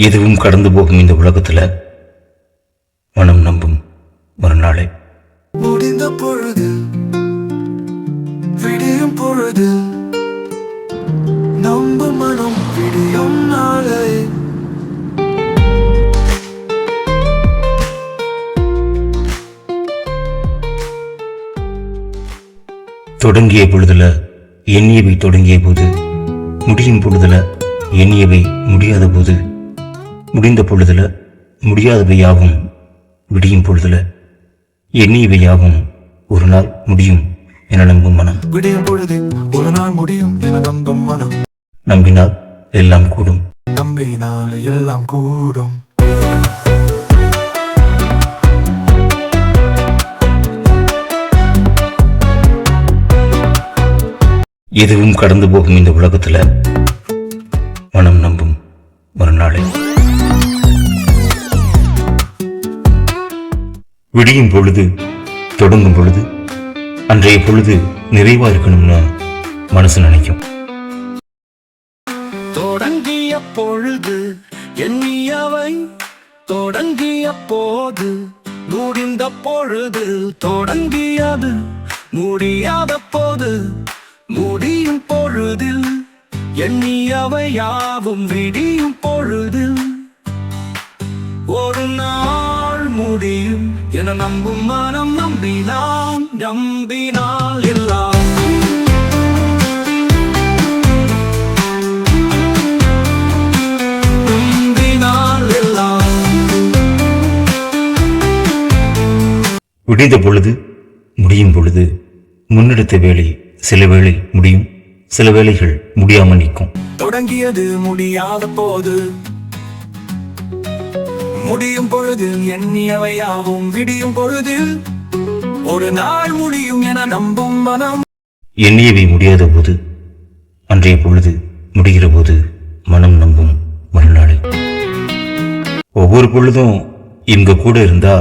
எதுவும் கடந்து போகும் இந்த உலகத்துல மனம் நம்பும் ஒரு நாளை. முடிந்த பொழுது விடியும் பொழுது நம்ப மனம் விடியும் நாளை. தொடங்கிய பொழுதுல எண்ணியவை தொடங்கிய போது முடியும் பொழுதுல எண்ணியவை முடியாத போது முடிந்த பொழுதுல முடியாதவை யாவும் விடியும் பொழுதுல எண்ணியவை யாவும் ஒரு நாள் முடியும் என நம்பும் மனம். விடியும் பொழுது ஒரு நாள் முடியும் என நம்பும் மனம். நம்பினால் எல்லாம் கூடும். நம்பினால் எல்லாம் கூடும். எதுவும் கடந்து போகும் இந்த உலகத்துல மனம் நம்பும் ஒரு நாளை. விடியும் பொழுது தொடங்கும் பொழுது அன்றைய பொழுது நிறைவா இருக்கணும்னு மனசு நினைக்கும். தொடங்கிய பொழுது எண்ணியவை தொடங்கிய போது முடிந்த பொழுது தொடங்கியது முடியாத போது முடியும் பொழுதில் எண்ணியவை யாவும் விடியும் பொழுதில். ஒரு நாள் முடியும் என நம்பும் மனம் நம்பினான் நம்பினால் எல்லாம். விடிந்த பொழுது முடியும் பொழுது முன்னெடுத்த வேலை சில வேளை முடியும் சில வேளைகள் முடியாமல் நிற்கும். தொடங்கியது முடியாத போது முடியும் பொழுது எண்ணியவையாவும் விடியும் பொழுதில் ஒரு நாள் முடியும் என நம்பும் மனம். எண்ணியவை முடியாத போது அன்றைய பொழுது முடிகிற போது மனம் நம்பும் மறுநாளை. ஒவ்வொரு பொழுதும் இவங்க கூட இருந்தா.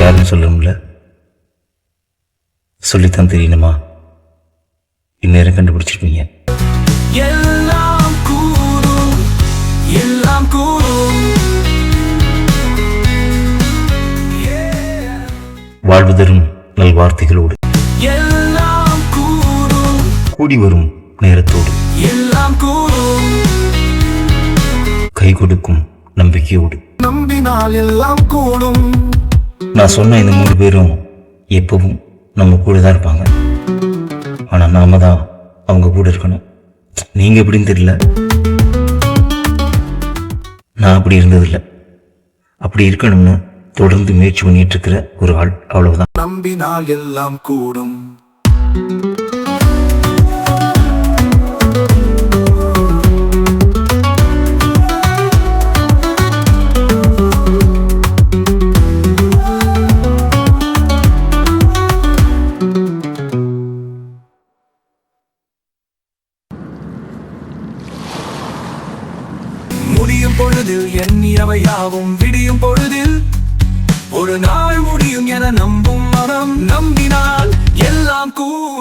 யாருன்னு சொல்லணும்ல சொல்லித்தான் தெரியணுமா? இந்நேரம் கண்டுபிடிச்சிருப்பீங்க. தரும் நல்வார்த்தைகளோடு. எல்லாம் கூடி வரும் நேரத்தோடு. எல்லாம் கை கொடுக்கும் நம்பிக்கையோடு. நம்பினால் எல்லாம் கூடும். நான் சொன்ன இந்த மூணு பேரும் எப்பவும் நம்ம கூட தான் இருப்பாங்க. ஆனால் நாம தான் அவங்க கூட இருக்கணும். நீங்க எப்படின்னு தெரியல. நான் அப்படி இருந்ததில்லை. அப்படி இருக்கணும்னு தொடர்ந்து முயற்சி பண்ணிட்டு இருக்கிற ஒரு ஆள் அவ்வளவுதான். நம்பினால் எல்லாம் கூடும். முடியும் பொழுதில் எண்ணியவையாவும் விடியும் பொழுதில் ஒரு நாள் முடியும் என நம்பும் மனம் நம்பினால் எல்லாம் கூடும்